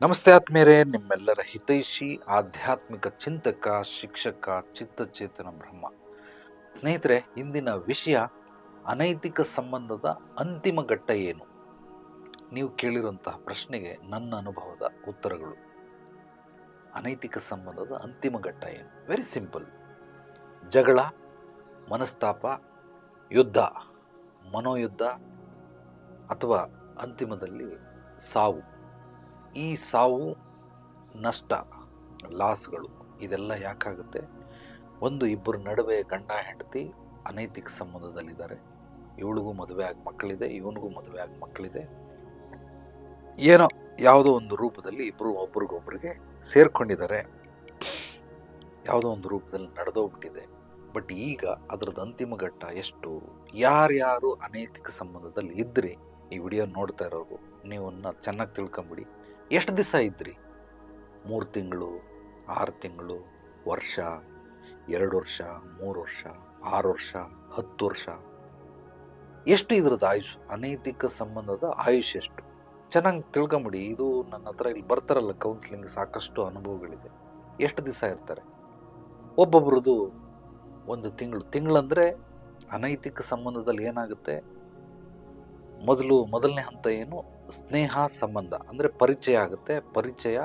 ನಮಸ್ತೆ ಆತ್ಮೇರೆ ನಿಮ್ಮೆಲ್ಲರ ಹಿತೈಷಿ, ಆಧ್ಯಾತ್ಮಿಕ ಚಿಂತಕ, ಶಿಕ್ಷಕ, ಚಿತ್ತಚೇತನ ಬ್ರಹ್ಮ. ಸ್ನೇಹಿತರೆ, ಇಂದಿನ ವಿಷಯ ಅನೈತಿಕ ಸಂಬಂಧದ ಅಂತಿಮ ಘಟ್ಟ ಏನು? ನೀವು ಕೇಳಿರುವಂತಹ ಪ್ರಶ್ನೆಗೆ ನನ್ನ ಅನುಭವದ ಉತ್ತರಗಳು. ಅನೈತಿಕ ಸಂಬಂಧದ ಅಂತಿಮ ಘಟ್ಟ ಏನು? ವೆರಿ ಸಿಂಪಲ್ ಜಗಳ, ಮನಸ್ತಾಪ, ಯುದ್ಧ, ಮನೋಯುದ್ಧ ಅಥವಾ ಅಂತಿಮದಲ್ಲಿ ಸಾವು. ಈ ಸಾವು ನಷ್ಟ, ಲಾಸ್ಗಳು, ಇದೆಲ್ಲ ಯಾಕಾಗುತ್ತೆ? ಒಂದು ಇಬ್ಬರ ನಡುವೆ ಗಂಡ, ಹೆಂಡತಿ ಅನೈತಿಕ ಸಂಬಂಧದಲ್ಲಿದ್ದಾರೆ. ಇವಳಿಗೂ ಮದುವೆ ಆಗಿ, ಮಕ್ಕಳಿದೆ, ಇವನಿಗೂ ಮದುವೆ ಆಗಿ, ಮಕ್ಕಳಿದೆ. ಏನೋ ಯಾವುದೋ ಒಂದು ರೂಪದಲ್ಲಿ ಇಬ್ಬರು ಒಬ್ರಿಗೊಬ್ರಿಗೆ ಸೇರ್ಕೊಂಡಿದ್ದಾರೆ. ಯಾವುದೋ ಒಂದು ರೂಪದಲ್ಲಿ ನಡೆದೋಗ್ಬಿಟ್ಟಿದೆ. ಬಟ್ ಈಗ ಅದರದ್ದು ಅಂತಿಮ ಘಟ್ಟ ಎಷ್ಟು? ಯಾರ್ಯಾರು ಅನೈತಿಕ ಸಂಬಂಧದಲ್ಲಿ ಇದ್ದರೆ ಈ ವಿಡಿಯೋ ನೋಡ್ತಾ ಇರೋರು ನೀವನ್ನ ಚೆನ್ನಾಗಿ ತಿಳ್ಕೊಂಬಿಡಿ. ಎಷ್ಟು ದಿವಸ ಇದ್ರಿ? ಮೂರು ತಿಂಗಳು, ಆರು ತಿಂಗಳು, ವರ್ಷ, ಎರಡು ವರ್ಷ, ಮೂರು ವರ್ಷ, ಆರು ವರ್ಷ, ಹತ್ತು ವರ್ಷ. ಎಷ್ಟು ಇದ್ರದ್ದು ಆಯುಷ್? ಅನೈತಿಕ ಸಂಬಂಧದ ಆಯುಷ್ ಎಷ್ಟು? ಚೆನ್ನಾಗಿ ತಿಳ್ಕೊಂಬಿಡಿ, ಇದು ನನ್ನ ಹತ್ರ ಇಲ್ಲಿ ಬರ್ತಾರಲ್ಲ ಕೌನ್ಸಿಲಿಂಗ್ ಸಾಕಷ್ಟು ಅನುಭವಗಳಿದೆ. ಎಷ್ಟು ದಿವಸ ಇರ್ತಾರೆ? ಒಬ್ಬೊಬ್ರದ್ದು ಒಂದು ತಿಂಗಳು. ತಿಂಗಳಂದರೆ ಅನೈತಿಕ ಸಂಬಂಧದಲ್ಲಿ ಏನಾಗುತ್ತೆ? ಮೊದಲು, ಮೊದಲನೇ ಹಂತ ಏನು? ಸ್ನೇಹ ಸಂಬಂಧ, ಅಂದರೆ ಪರಿಚಯ ಆಗುತ್ತೆ, ಪರಿಚಯ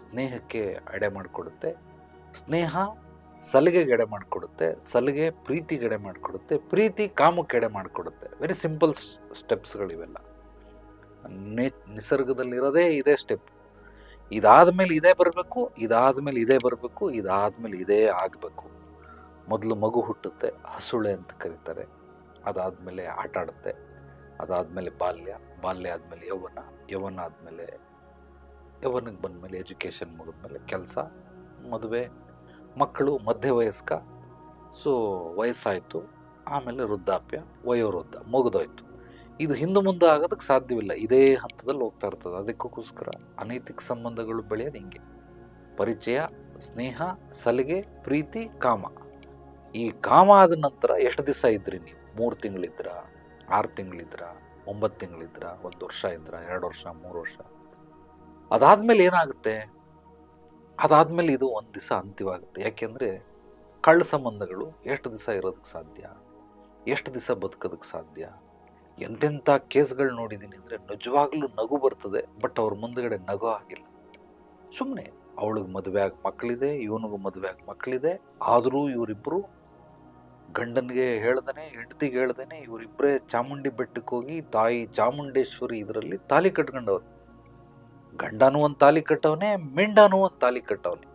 ಸ್ನೇಹಕ್ಕೆ ಎಡೆ ಮಾಡಿಕೊಡುತ್ತೆ. ಸ್ನೇಹ ಸಲಿಗೆಗೆ ಎಡೆ ಮಾಡಿಕೊಡುತ್ತೆ, ಸಲಿಗೆ ಪ್ರೀತಿಗೆ ಎಡೆ ಮಾಡಿಕೊಡುತ್ತೆ, ಪ್ರೀತಿ ಕಾಮಕ್ಕೆ ಎಡೆ ಮಾಡಿಕೊಡುತ್ತೆ. ವೆರಿ ಸಿಂಪಲ್ ಸ್ಟೆಪ್ಸ್ಗಳಿವೆಲ್ಲ ನೇ, ನಿಸರ್ಗದಲ್ಲಿರೋದೇ ಇದೇ ಸ್ಟೆಪ್ ಇದಾದ್ಮೇಲೆ ಇದೇ ಬರಬೇಕು, ಇದಾದ್ಮೇಲೆ ಇದೇ ಬರಬೇಕು, ಇದಾದ್ಮೇಲೆ ಇದೇ ಆಗಬೇಕು. ಮೊದಲು ಮಗು ಹುಟ್ಟುತ್ತೆ, ಹಸುಳೆ ಅಂತ ಕರೀತಾರೆ. ಅದಾದಮೇಲೆ ಆಟ ಆಡುತ್ತೆ ಅದಾದಮೇಲೆ ಬಾಲ್ಯ ಬಾಲ್ಯ ಆದಮೇಲೆ ಯೌವನ ಯೌವನ ಆದಮೇಲೆ ಯೌವನಕ್ಕೆ ಬಂದಮೇಲೆ ಎಜುಕೇಷನ್ ಮುಗಿದ್ಮೇಲೆ ಕೆಲಸ, ಮದುವೆ, ಮಕ್ಕಳು ಮಧ್ಯ ವಯಸ್ಕ ಸೊ ವಯಸ್ಸಾಯಿತು. ಆಮೇಲೆ ವೃದ್ಧಾಪ್ಯ, ವಯೋವೃದ್ಧ ಮುಗಿದೋಯ್ತು. ಇದು ಹಿಂದೆ ಮುಂದೆ ಆಗೋದಕ್ಕೆ ಸಾಧ್ಯವಿಲ್ಲ. ಇದೇ ಹಂತದಲ್ಲಿ ಹೋಗ್ತಾ ಇರ್ತದೆ. ಅದಕ್ಕೋಸ್ಕರ ಅನೈತಿಕ ಸಂಬಂಧಗಳು ಬೆಳೆಯೋದು ಹಿಂಗೆ. ಪರಿಚಯ, ಸ್ನೇಹ, ಸಲಿಗೆ, ಪ್ರೀತಿ, ಕಾಮ. ಈ ಕಾಮ ಆದ ನಂತರ ಎಷ್ಟು ದಿವಸ ಇದ್ರಿ ನೀವು? ಮೂರು ತಿಂಗಳಿದ್ರ? ಆರು ತಿಂಗಳಿದ್ರ, ಒಂಬತ್ತು ತಿಂಗಳಿದ್ರ, ಒಂದು ವರ್ಷ ಇದ್ರ, ಎರಡು ವರ್ಷ, ಮೂರು ವರ್ಷ. ಅದಾದ್ಮೇಲೆ ಏನಾಗುತ್ತೆ? ಅದಾದ್ಮೇಲೆ ಇದು ಒಂದು ದಿವಸ ಅಂತ್ಯವಾಗುತ್ತೆ. ಯಾಕೆಂದ್ರೆ ಕಳ್ಳ ಸಂಬಂಧಗಳು ಎಷ್ಟು ದಿವಸ ಇರೋದಕ್ಕೆ ಸಾಧ್ಯ? ಎಷ್ಟು ದಿವಸ ಬದುಕೋದಕ್ಕೆ ಸಾಧ್ಯ? ಎಂತೆಂಥ ಕೇಸ್ಗಳು ನೋಡಿದ್ದೀನಿ ಅಂದರೆ ನಿಜವಾಗ್ಲೂ ನಗು ಬರ್ತದೆ, ಬಟ್ ಅವ್ರ ಮುಂದಗಡೆ ನಗು ಆಗಿಲ್ಲ. ಸುಮ್ಮನೆ ಅವಳಿಗೆ ಮದುವೆ ಆಗಿ ಮಕ್ಕಳಿದೆ ಇವನಿಗೂ ಮದುವೆ ಆಗಿ ಮಕ್ಕಳಿದೆ ಆದರೂ ಇವರಿಬ್ಬರು ಗಂಡನಿಗೆ ಹೇಳ್ದೇನೆ, ಹೆಂಡತಿಗೆ ಹೇಳ್ದೇನೆ ಇವರಿಬ್ಬರೇ ಚಾಮುಂಡಿ ಬೆಟ್ಟಕ್ಕೆ ಹೋಗಿ ತಾಯಿ ಚಾಮುಂಡೇಶ್ವರಿ ಇದರಲ್ಲಿ ತಾಲಿ ಕಟ್ಕೊಂಡವ್ರು. ಗಂಡನೂ ಒಂದು ತಾಲಿ ಕಟ್ಟವನೆ, ಮೆಂಡನೂ ಒಂದು ತಾಲಿ ಕಟ್ಟವನೆ.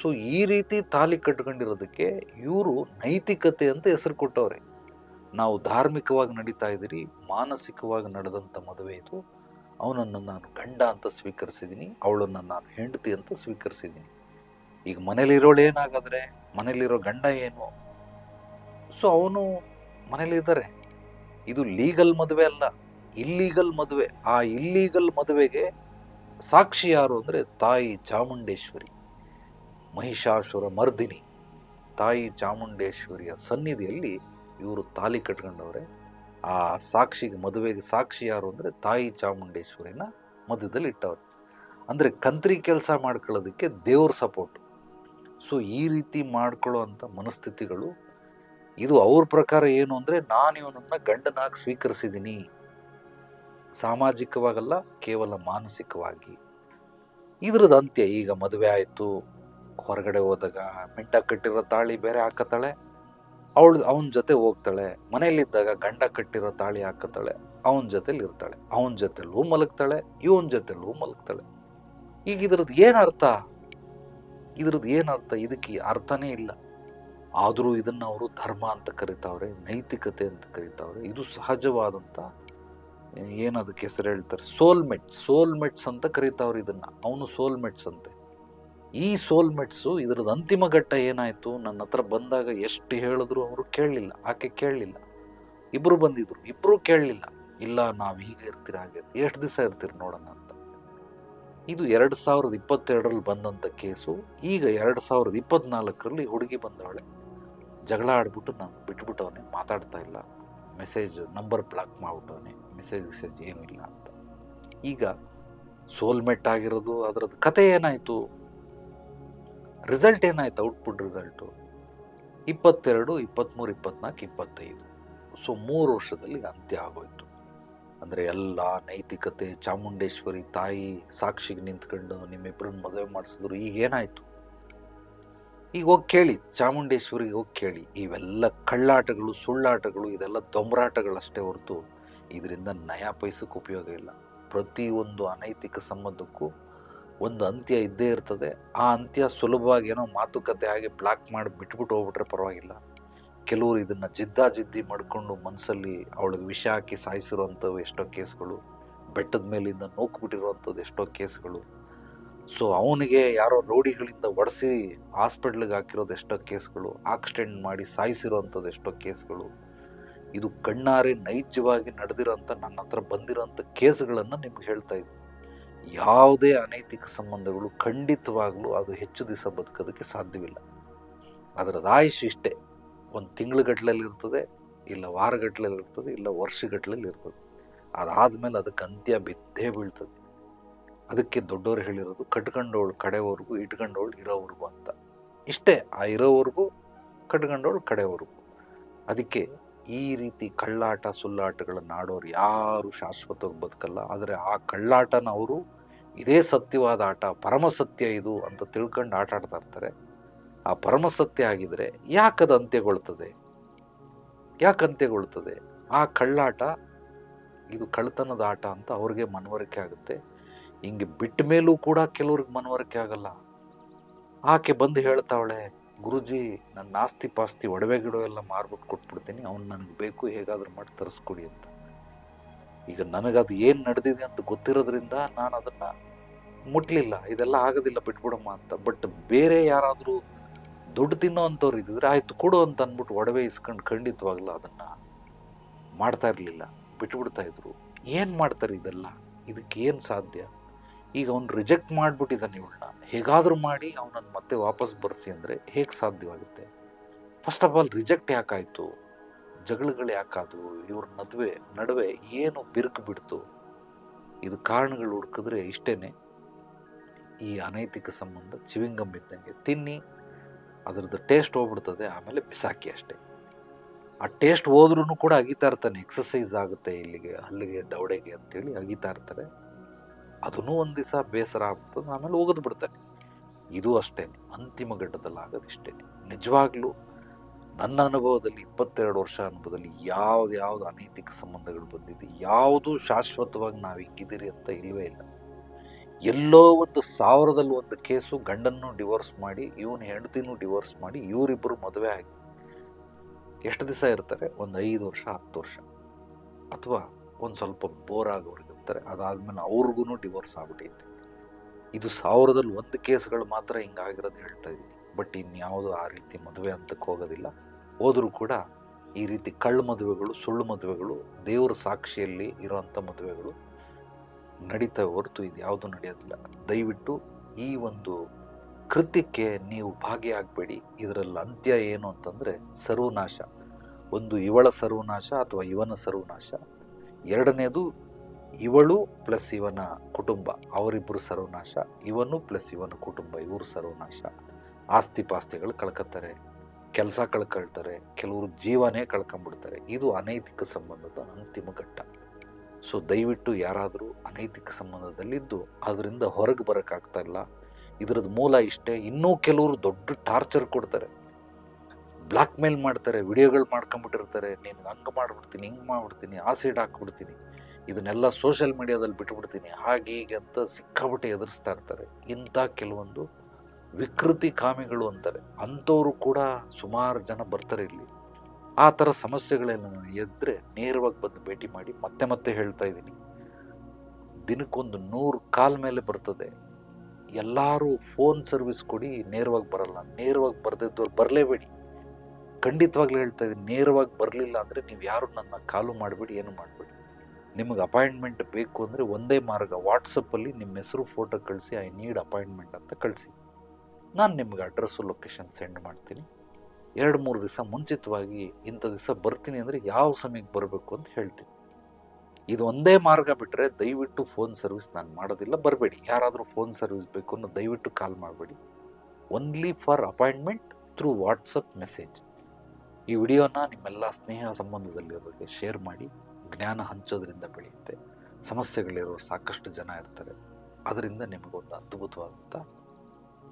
ಸೊ ಈ ರೀತಿ ತಾಲಿ ಕಟ್ಕೊಂಡಿರೋದಕ್ಕೆ ಇವರು ನೈತಿಕತೆ ಅಂತ ಹೆಸರು ಕೊಟ್ಟವ್ರೆ. ನಾವು ಧಾರ್ಮಿಕವಾಗಿ ನಡೀತಾ ಇದ್ದೀರಿ, ಮಾನಸಿಕವಾಗಿ ನಡೆದಂಥ ಮದುವೆ ಇದು. ಅವನನ್ನು ನಾನು ಗಂಡ ಅಂತ ಸ್ವೀಕರಿಸಿದ್ದೀನಿ, ಅವಳನ್ನು ನಾನು ಹೆಂಡತಿ ಅಂತ ಸ್ವೀಕರಿಸಿದ್ದೀನಿ. ಈಗ ಮನೇಲಿರೋಳು ಏನಾಗಾದರೆ? ಮನೇಲಿರೋ ಗಂಡ ಏನು? ಸೊ ಅವನು ಮನೇಲಿದ್ದಾರೆ ಇದು ಲೀಗಲ್ ಮದುವೆ ಅಲ್ಲ ಇಲ್ಲೀಗಲ್ ಮದುವೆ. ಆ ಇಲ್ಲೀಗಲ್ ಮದುವೆಗೆ ಸಾಕ್ಷಿ ಯಾರು ಅಂದರೆ ತಾಯಿ ಚಾಮುಂಡೇಶ್ವರಿ, ಮಹಿಷಾಸುರ ಮರ್ದಿನಿ. ತಾಯಿ ಚಾಮುಂಡೇಶ್ವರಿಯ ಸನ್ನಿಧಿಯಲ್ಲಿ ಇವರು ತಾಲಿ ಕಟ್ಕೊಂಡವ್ರೆ. ಆ ಸಾಕ್ಷಿಗೆ, ಮದುವೆಗೆ ಸಾಕ್ಷಿ ಯಾರು ಅಂದರೆ ತಾಯಿ ಚಾಮುಂಡೇಶ್ವರಿನ ಮಧ್ಯದಲ್ಲಿ ಇಟ್ಟವ್ರೆ. ಅಂದರೆ ಕಂತ್ರಿ ಕೆಲಸ ಮಾಡ್ಕೊಳ್ಳೋದಕ್ಕೆ ದೇವ್ರ ಸಪೋರ್ಟ್ ಸೊ ಈ ರೀತಿ ಮಾಡ್ಕೊಳ್ಳೋ ಅಂಥ ಮನಸ್ಥಿತಿಗಳು ಇದು ಅವ್ರ ಪ್ರಕಾರ ಏನು ಅಂದರೆ ನಾನು ಇವನನ್ನು ಗಂಡನಾಗಿ ಸ್ವೀಕರಿಸಿದ್ದೀನಿ ಸಾಮಾಜಿಕವಾಗಲ್ಲ, ಕೇವಲ ಮಾನಸಿಕವಾಗಿ. ಇದ್ರದ್ದು ಅಂತ್ಯ ಈಗ ಮದುವೆ ಆಯಿತು. ಹೊರಗಡೆ ಹೋದಾಗ ಮಿಂಟ ಕಟ್ಟಿರೋ ತಾಳಿ ಬೇರೆ ಹಾಕತ್ತಾಳೆ. ಅವಳು ಅವನ ಜೊತೆ ಹೋಗ್ತಾಳೆ. ಮನೆಯಲ್ಲಿದ್ದಾಗ ಗಂಡ ಕಟ್ಟಿರೋ ತಾಳಿ ಹಾಕತ್ತಾಳೆ. ಅವನ ಜೊತೆಲಿ ಇರ್ತಾಳೆ. ಅವನ ಜೊತೆಲೂ ಮಲಗ್ತಾಳೆ. ಇವನ ಜೊತೆಲೂ ಮಲಗ್ತಾಳೆ. ಈಗ ಇದ್ರದ್ದು ಏನು ಅರ್ಥ? ಇದ್ರದ್ದು ಏನು ಅರ್ಥ? ಇದಕ್ಕೆ ಅರ್ಥನೇ ಇಲ್ಲ. ಆದರೂ ಇದನ್ನು ಅವರು ಧರ್ಮ ಅಂತ ಕರಿತಾವ್ರೆ, ನೈತಿಕತೆ ಅಂತ ಕರಿತಾವ್ರೆ, ಇದು ಸಹಜವಾದಂಥ ಏನದಕ್ಕೆ ಹೆಸರು ಹೇಳ್ತಾರೆ, ಸೋಲ್ಮೆಟ್ಸ್ ಸೋಲ್ಮೆಟ್ಸ್ ಅಂತ ಕರಿತಾವ್ರೆ ಇದನ್ನು, ಅವನು ಸೋಲ್ಮೆಟ್ಸ್ ಅಂತೆ. ಈ ಸೋಲ್ಮೆಟ್ಸು ಇದರದ್ದು ಅಂತಿಮ ಘಟ್ಟ ಏನಾಯಿತು, ನನ್ನ ಹತ್ರ ಬಂದಾಗ ಎಷ್ಟು ಹೇಳಿದ್ರು ಅವರು ಕೇಳಲಿಲ್ಲ, ಆಕೆ ಕೇಳಲಿಲ್ಲ. ಇಬ್ಬರು ಬಂದಿದ್ರು ಇಬ್ಬರೂ ಕೇಳಲಿಲ್ಲ, ಇಲ್ಲ, ನಾವು ಹೀಗೆ ಇರ್ತೀರ, ಹಾಗೆ ಎಷ್ಟು ದಿವಸ ಇರ್ತೀರಿ ನೋಡೋಣ ಅಂತ. ಇದು ಎರಡು ಸಾವಿರದ ಇಪ್ಪತ್ತೆರಡರಲ್ಲಿ ಬಂದಂಥ ಕೇಸು, ಈಗ ಎರಡು ಸಾವಿರದ ಇಪ್ಪತ್ನಾಲ್ಕರಲ್ಲಿ ಹುಡುಗಿ ಬಂದವಳೆ. ಜಗಳ ಆಡ್ಬಿಟ್ಟು ನಾನು ಬಿಟ್ಬಿಟ್ಟವನೇ ಮಾತಾಡ್ತಾ ಇಲ್ಲ. ಮೆಸೇಜ್ ನಂಬರ್ ಬ್ಲಾಕ್ ಮಾಡಿಬಿಟ್ಟವನೇ ಮೆಸೇಜ್ ಮೆಸೇಜ್ ಏನೂ ಇಲ್ಲ ಅಂತ. ಈಗ ಸೋಲ್ಮೆಟ್ ಆಗಿರೋದು, ಅದರದ್ದು ಕತೆ ಏನಾಯಿತು? ರಿಸಲ್ಟ್ ಏನಾಯಿತು? ಔಟ್ಪುಟ್ ರಿಸಲ್ಟು ಇಪ್ಪತ್ತೆರಡು ಇಪ್ಪತ್ತ್ಮೂರು ಇಪ್ಪತ್ನಾಲ್ಕು, ಇಪ್ಪತ್ತೈದು. ಸೊ ಮೂರು ವರ್ಷದಲ್ಲಿ ಅಂತ್ಯ ಆಗೋಯಿತು. ಅಂದರೆ ಎಲ್ಲ ನೈತಿಕತೆ, ಚಾಮುಂಡೇಶ್ವರಿ ತಾಯಿ ಸಾಕ್ಷಿಗೆ ನಿಂತ್ಕೊಂಡು ನಿಮ್ಮಿಬ್ಬರನ್ನ ಮದುವೆ ಮಾಡಿಸಿದ್ರು, ಈಗ ಏನಾಯಿತು? ಈಗ ಹೋಗಿ ಕೇಳಿ, ಚಾಮುಂಡೇಶ್ವರಿಗೆ ಹೋಗಿ ಕೇಳಿ. ಇವೆಲ್ಲ ಕಳ್ಳಾಟಗಳು, ಸುಳ್ಳಾಟಗಳು, ಇದೆಲ್ಲ ದೊಂಬರಾಟಗಳಷ್ಟೇ ಹೊರತು ಇದರಿಂದ ನಯಾ ಪೈಸಕ್ಕೆ ಉಪಯೋಗ ಇಲ್ಲ. ಪ್ರತಿಯೊಂದು ಅನೈತಿಕ ಸಂಬಂಧಕ್ಕೂ ಒಂದು ಅಂತ್ಯ ಇದ್ದೇ ಇರ್ತದೆ. ಆ ಅಂತ್ಯ ಸುಲಭವಾಗಿ ಏನೋ ಮಾತುಕತೆ ಆಗಿ ಬ್ಲಾಕ್ ಮಾಡಿ ಬಿಟ್ಬಿಟ್ಟು ಹೋಗ್ಬಿಟ್ರೆ ಪರವಾಗಿಲ್ಲ. ಕೆಲವರು ಇದನ್ನು ಜಿದ್ದಾಜಿದ್ದಿ ಮಾಡಿಕೊಂಡು ಮನಸ್ಸಲ್ಲಿ ಅವಳಿಗೆ ವಿಷ ಹಾಕಿ ಸಾಯಿಸಿರುವಂಥವು ಎಷ್ಟೋ ಕೇಸ್ಗಳು, ಬೆಟ್ಟದ ಮೇಲಿಂದ ನೋಕ್ಬಿಟ್ಟಿರುವಂಥದ್ದು ಎಷ್ಟೋ ಕೇಸ್ಗಳು. ಸೊ ಅವನಿಗೆ ಯಾರೋ ರೌಡಿಗಳಿಂದ ಒಡಿಸಿ ಹಾಸ್ಪಿಟ್ಲಿಗೆ ಹಾಕಿರೋದು ಎಷ್ಟೋ ಕೇಸ್ಗಳು ಆಕ್ಸಿಡೆಂಟ್ ಮಾಡಿ ಸಾಯಿಸಿರೋವಂಥದ್ದು ಎಷ್ಟೋ ಕೇಸ್ಗಳು. ಇದು ಕಣ್ಣಾರೆ ನೈಜವಾಗಿ ನಡೆದಿರೋಂಥ ನನ್ನ ಹತ್ರ ಬಂದಿರೋಂಥ ಕೇಸ್ಗಳನ್ನು ನಿಮ್ಗೆ ಹೇಳ್ತಾ ಇದ್ದೀನಿ ಯಾವುದೇ ಅನೈತಿಕ ಸಂಬಂಧಗಳು ಖಂಡಿತವಾಗ್ಲೂ ಅದು ಹೆಚ್ಚು ದಿವಸ ಬದುಕೋದಕ್ಕೆ ಸಾಧ್ಯವಿಲ್ಲ. ಅದರ ಆಯುಷ್ ಇಷ್ಟೇ. ಒಂದು ತಿಂಗ್ಳುಗಟ್ಲಲ್ಲಿ ಇರ್ತದೆ, ಇಲ್ಲ ವಾರಗಟ್ಟಲೆಯಲ್ಲಿ ಇರ್ತದೆ, ಇಲ್ಲ ವರ್ಷಗಟ್ಟಲೆಯಲ್ಲಿ ಇರ್ತದೆ. ಅದಾದಮೇಲೆ ಅದಕ್ಕೆ ಅಂತ್ಯ ಬಿದ್ದೇ ಬೀಳ್ತದೆ. ಅದಕ್ಕೆ ದೊಡ್ಡವರು ಹೇಳಿರೋದು ಕಟ್ಕೊಂಡವಳು ಕಡೆವರೆಗೂ ಇಟ್ಕೊಂಡವಳು ಇರೋವರೆಗೂ ಅಂತ. ಇಷ್ಟೇ, ಆ ಇರೋವರೆಗೂ ಕಟ್ಕೊಂಡವಳು ಕಡೆವರೆಗೂ. ಅದಕ್ಕೆ ಈ ರೀತಿ ಕಳ್ಳಾಟ, ಸುಳ್ಳಾಟಗಳನ್ನು ಆಡೋರು ಯಾರು ಶಾಶ್ವತವಾಗಿ ಬದುಕಲ್ಲ. ಆದರೆ ಆ ಕಳ್ಳಾಟನ ಅವರು ಇದೇ ಸತ್ಯವಾದ ಆಟ, ಪರಮಸತ್ಯ ಇದು ಅಂತ ತಿಳ್ಕೊಂಡು ಆಟ ಆಡ್ತಾ ಇರ್ತಾರೆ. ಆ ಪರಮಸತ್ಯ ಆಗಿದರೆ ಯಾಕದು ಅಂತ್ಯಗೊಳ್ತದೆ? ಯಾಕೆ ಅಂತ್ಯಗೊಳ್ತದೆ? ಆ ಕಳ್ಳಾಟ, ಇದು ಕಳ್ಳತನದ ಆಟ ಅಂತ ಅವ್ರಿಗೆ ಮನವರಿಕೆ ಆಗುತ್ತೆ. ಹಿಂಗೆ ಬಿಟ್ಟ ಮೇಲೂ ಕೂಡ ಕೆಲವ್ರಿಗೆ ಮನವರಿಕೆ ಆಗಲ್ಲ. ಆಕೆ ಬಂದು ಹೇಳ್ತಾವಳೆ, ಗುರುಜಿ, ನನ್ನ ಆಸ್ತಿ ಪಾಸ್ತಿ ಒಡವೆ ಗಿಡ ಎಲ್ಲ ಮಾರ್ಬಿಟ್ಟು ಕೊಟ್ಬಿಡ್ತೀನಿ, ಅವ್ನು ನನಗೆ ಬೇಕು, ಹೇಗಾದ್ರೂ ಮಾಡಿ ತರಿಸ್ಕೊಡಿ ಅಂತ. ಈಗ ನನಗದು ಏನು ನಡೆದಿದೆ ಅಂತ ಗೊತ್ತಿರೋದ್ರಿಂದ ನಾನು ಅದನ್ನು ಮುಟ್ಲಿಲ್ಲ. ಇದೆಲ್ಲ ಆಗೋದಿಲ್ಲ, ಬಿಟ್ಬಿಡಮ್ಮ ಅಂತ. ಬಟ್ ಬೇರೆ ಯಾರಾದರೂ ದುಡ್ಡು ತಿನ್ನೋ ಅಂಥವ್ರು ಇದ್ದಿದ್ರೆ ಆಯಿತು, ಕೊಡು ಅಂತ ಅಂದ್ಬಿಟ್ಟು ಒಡವೆ ಇಸ್ಕೊಂಡು ಖಂಡಿತವಾಗ್ಲೂ ಅದನ್ನು ಮಾಡ್ತಾ ಇರಲಿಲ್ಲ. ಬಿಟ್ಬಿಡ್ತಾ ಇದ್ರು. ಏನು ಮಾಡ್ತಾರೆ ಇದೆಲ್ಲ? ಇದಕ್ಕೆ ಏನು ಸಾಧ್ಯ? ಈಗ ಅವ್ನು ರಿಜೆಕ್ಟ್ ಮಾಡಿಬಿಟ್ಟಿದ್ದಾನೆ ಇವಳನ್ನ ಹೇಗಾದರೂ ಮಾಡಿ ಅವನನ್ನು ಮತ್ತೆ ವಾಪಸ್ ಬರ್ಸಿ ಅಂದರೆ ಹೇಗೆ ಸಾಧ್ಯವಾಗುತ್ತೆ? ಫಸ್ಟ್ ಆಫ್ ಆಲ್ ರಿಜೆಕ್ಟ್ ಯಾಕಾಯಿತು? ಜಗಳಗಳು ಯಾಕಾದವು? ಇವ್ರ ನದುವೆ, ನಡುವೆ ಏನು ಬಿರುಕು ಬಿಡ್ತು? ಇದು ಕಾರಣಗಳು ಹುಡುಕಿದ್ರೆ ಇಷ್ಟೇ ಈ ಅನೈತಿಕ ಸಂಬಂಧ ಚಿವಿಂಗಮ್ ಇದ್ದಂಗೆ ತಿನ್ನಿ, ಅದರದ್ದು ಟೇಸ್ಟ್ ಹೋಗ್ಬಿಡ್ತದೆ, ಆಮೇಲೆ ಬಿಸಾಕಿ ಅಷ್ಟೇ. ಆ ಟೇಸ್ಟ್ ಹೋದ್ರೂ ಕೂಡ ಅಗಿತಾ ಇರ್ತಾನೆ ಎಕ್ಸಸೈಸ್ ಆಗುತ್ತೆ ಇಲ್ಲಿಗೆ, ಅಲ್ಲಿಗೆ ದೌಡೆಗೆ ಅಂತೇಳಿ ಅಗಿತಾ ಇರ್ತಾರೆ. ಅದನ್ನೂ ಒಂದು ದಿವಸ ಬೇಸರ ಆಗ್ತದೆ ಆಮೇಲೆ ಹೋಗೋದು ಬಿಡ್ತಾನೆ. ಇದು ಅಷ್ಟೇ, ಅಂತಿಮ ಘಟ್ಟದಲ್ಲಿ ಆಗೋದು ಇಷ್ಟೇ. ನಿಜವಾಗ್ಲೂ ನನ್ನ ಅನುಭವದಲ್ಲಿ ಇಪ್ಪತ್ತೆರಡು ವರ್ಷ ಅನುಭವದಲ್ಲಿ ಯಾವ್ದು ಯಾವ್ದು ಅನೈತಿಕ ಸಂಬಂಧಗಳು ಬಂದಿದೆ, ಯಾವುದು ಶಾಶ್ವತವಾಗಿ ನಾವು ಹಿಂಗಿದ್ದೀರಿ ಅಂತ ಇಲ್ಲವೇ ಇಲ್ಲ. ಎಲ್ಲೋ ಒಂದು ಸಾವಿರದಲ್ಲಿ ಒಂದು ಕೇಸು ಗಂಡನ್ನು ಡಿವೋರ್ಸ್ ಮಾಡಿ, ಇವನು ಹೆಂಡತಿನೂ ಡಿವೋರ್ಸ್ ಮಾಡಿ ಇವರಿಬ್ಬರು ಮದುವೆ ಆಗಿ ಎಷ್ಟು ದಿವಸ ಇರ್ತಾರೆ? ಒಂದು ಐದು ವರ್ಷ, ಹತ್ತು ವರ್ಷ. ಅಥವಾ ಒಂದು ಸ್ವಲ್ಪ ಬೋರ್ ಆಗೋರ್ಗೆ. ಇರ್ತಾರೆ ಅದಾದ್ಮೇಲೆ ಅವ್ರಿಗೂ ಡಿವೋರ್ಸ್ ಆಗ್ಬಿಟ್ಟೈತೆ ಇದು ಸಾವಿರದಲ್ಲಿ ಒಂದು ಕೇಸ್ಗಳು ಮಾತ್ರ ಹಿಂಗಾಗಿರೋದು ಹೇಳ್ತಾ ಇದ್ದೀನಿ ಬಟ್ ಇನ್ಯಾವುದು ಆ ರೀತಿ ಮದುವೆ ಅಂತಕ್ಕೆ ಹೋಗೋದಿಲ್ಲ. ಹೋದರೂ ಕೂಡ ಈ ರೀತಿ ಕಳ್ಳ ಮದುವೆಗಳು, ಸುಳ್ಳು ಮದುವೆಗಳು, ದೇವರ ಸಾಕ್ಷಿಯಲ್ಲಿ ಇರೋವಂಥ ಮದುವೆಗಳು ನಡೀತವೆ ಹೊರತು ಇದು ಯಾವುದು ನಡೆಯೋದಿಲ್ಲ. ದಯವಿಟ್ಟು ಈ ಒಂದು ಕೃತ್ಯಕ್ಕೆ ನೀವು ಭಾಗಿಯಾಗಬೇಡಿ ಇದರಲ್ಲಿ ಅಂತ್ಯ ಏನು ಅಂತಂದರೆ ಸರ್ವನಾಶ. ಒಂದು ಇವಳ ಸರ್ವನಾಶ ಅಥವಾ ಇವನ ಸರ್ವನಾಶ. ಎರಡನೇದು ಇವಳು ಪ್ಲಸ್ ಇವನ ಕುಟುಂಬ ಅವರಿಬ್ಬರು ಸರ್ವನಾಶ. ಇವನು ಪ್ಲಸ್ ಇವನ ಕುಟುಂಬ, ಇವರು ಸರ್ವನಾಶ. ಆಸ್ತಿ ಪಾಸ್ತಿಗಳು ಕಳ್ಕೊತಾರೆ ಕೆಲಸ ಕಳ್ಕೊಳ್ತಾರೆ, ಕೆಲವರು ಜೀವನೇ ಕಳ್ಕೊಂಬಿಡ್ತಾರೆ. ಇದು ಅನೈತಿಕ ಸಂಬಂಧದ ಅಂತಿಮ ಘಟ್ಟ. ಸೊ ದಯವಿಟ್ಟು ಯಾರಾದರೂ ಅನೈತಿಕ ಸಂಬಂಧದಲ್ಲಿದ್ದು ಅದರಿಂದ ಹೊರಗೆ ಬರೋಕ್ಕಾಗ್ತಾ ಇಲ್ಲ. ಇದರದ್ದು ಮೂಲ ಇಷ್ಟೇ, ಇನ್ನೂ ಕೆಲವರು ದೊಡ್ಡ ಟಾರ್ಚರ್ ಕೊಡ್ತಾರೆ. ಬ್ಲಾಕ್ ಮೇಲ್ ಮಾಡ್ತಾರೆ, ವಿಡಿಯೋಗಳು ಮಾಡ್ಕೊಂಬಿಟ್ಟಿರ್ತಾರೆ. ನೀನು ಹಂಗೆ ಮಾಡಿಬಿಡ್ತೀನಿ, ಹಿಂಗೆ ಮಾಡಿಬಿಡ್ತೀನಿ, ಆಸಿಡ್ ಹಾಕ್ಬಿಡ್ತೀನಿ. ಇದನ್ನೆಲ್ಲ ಸೋಷಿಯಲ್ ಮೀಡಿಯಾದಲ್ಲಿ ಬಿಟ್ಬಿಡ್ತೀನಿ. ಹಾಗೆ ಹೀಗೆ ಅಂತ ಸಿಕ್ಕಾಬಿಟ್ಟು ಎದುರಿಸ್ತಾ ಇರ್ತಾರೆ. ಇಂಥ ಕೆಲವೊಂದು ವಿಕೃತಿ ಕಾಮಿಗಳು ಅಂತಾರೆ. ಅಂಥವರು ಕೂಡ ಸುಮಾರು ಜನ ಬರ್ತಾರೆ ಇಲ್ಲಿ. ಆ ಥರ ಸಮಸ್ಯೆಗಳೆಲ್ಲ ಎದ್ರೆ ನೇರವಾಗಿ ಬಂದು ಭೇಟಿ ಮಾಡಿ ಮತ್ತೆ ಮತ್ತೆ ಹೇಳ್ತಾ ಇದ್ದೀನಿ. ದಿನಕ್ಕೊಂದು ನೂರು ಕಾಲ್ ಮೇಲೆ ಬರ್ತದೆ. ಎಲ್ಲರೂ ಫೋನ್ ಸರ್ವಿಸ್ ಕೊಡಿ, ನೇರವಾಗಿ ಬರಲ್ಲ. ನೇರವಾಗಿ ಬರ್ದಿದ್ದವ್ರು ಬರಲೇಬೇಡಿ. ಖಂಡಿತವಾಗ್ಲೂ ಹೇಳ್ತಾ ಇದ್ದೀನಿ, ನೇರವಾಗಿ ಬರಲಿಲ್ಲ ಅಂದರೆ ನೀವು ಯಾರು ನನ್ನ ಕಾಲು ಮಾಡಬೇಡಿ, ಏನು ಮಾಡಬೇಡಿ. ನಿಮಗೆ ಅಪಾಯಿಂಟ್ಮೆಂಟ್ ಬೇಕು ಅಂದರೆ ಒಂದೇ ಮಾರ್ಗ. ವಾಟ್ಸಪ್ಪಲ್ಲಿ ನಿಮ್ಮ ಹೆಸರು ಫೋಟೋ ಕಳಿಸಿ ಐ ನೀಡ್ ಅಪಾಯಿಂಟ್ಮೆಂಟ್ ಅಂತ ಕಳಿಸಿ. ನಾನು ನಿಮ್ಗೆ ಅಡ್ರೆಸ್ಸು ಲೊಕೇಶನ್ ಸೆಂಡ್ ಮಾಡ್ತೀನಿ. ಎರಡು, ಮೂರು ದಿವಸ ಮುಂಚಿತವಾಗಿ ಇಂಥ ದಿವಸ ಬರ್ತೀನಿ ಅಂದರೆ ಯಾವ ಸಮಯಕ್ಕೆ ಬರಬೇಕು ಅಂತ ಹೇಳ್ತೀನಿ. ಇದು ಒಂದೇ ಮಾರ್ಗ ಬಿಟ್ಟರೆ ದಯವಿಟ್ಟು ಫೋನ್ ಸರ್ವಿಸ್ ನಾನು ಮಾಡೋದಿಲ್ಲ, ಬರಬೇಡಿ. ಯಾರಾದರೂ ಫೋನ್ ಸರ್ವಿಸ್ ಬೇಕು ಅನ್ನೋ ದಯವಿಟ್ಟು ಕಾಲ್ ಮಾಡಬೇಡಿ. Only for appointment through WhatsApp message ಈ ವಿಡಿಯೋನ ನಿಮ್ಮೆಲ್ಲ ಸ್ನೇಹ ಸಂಬಂಧದಲ್ಲಿರೋರಿಗೆ ಶೇರ್ ಮಾಡಿ. ಜ್ಞಾನ ಹಂಚೋದ್ರಿಂದ ಬೆಳೆಯುತ್ತೆ. ಸಮಸ್ಯೆಗಳಿರೋರು ಸಾಕಷ್ಟು ಜನ ಇರ್ತಾರೆ. ಅದರಿಂದ ನಿಮಗೊಂದು ಅದ್ಭುತವಾದಂಥ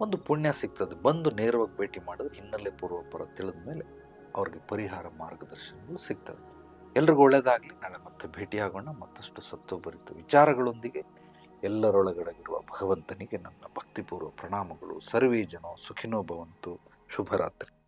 ಒಂದು ಪುಣ್ಯ ಸಿಗ್ತದೆ. ಬಂದು ನೇರವಾಗಿ ಭೇಟಿ ಮಾಡಿದ್ರೆ ಹಿನ್ನೆಲೆ ಪೂರ್ವಪರ ತಿಳಿದ ಮೇಲೆ ಅವ್ರಿಗೆ ಪರಿಹಾರ ಮಾರ್ಗದರ್ಶನಗಳು ಸಿಗ್ತವೆ. ಎಲ್ರಿಗೂ ಒಳ್ಳೆಯದಾಗಲಿ ನಾಳೆ ಮತ್ತೆ ಭೇಟಿಯಾಗೋಣ. ಮತ್ತಷ್ಟು ಸತ್ವಭರಿತ ವಿಚಾರಗಳೊಂದಿಗೆ ಎಲ್ಲರೊಳಗಡೆಗಿರುವ ಭಗವಂತನಿಗೆ ನನ್ನ ಭಕ್ತಿಪೂರ್ವ ಪ್ರಣಾಮಗಳು. ಸರ್ವೇ ಜನೋ ಸುಖಿನೋ ಭವಂತು. ಶುಭರಾತ್ರಿ.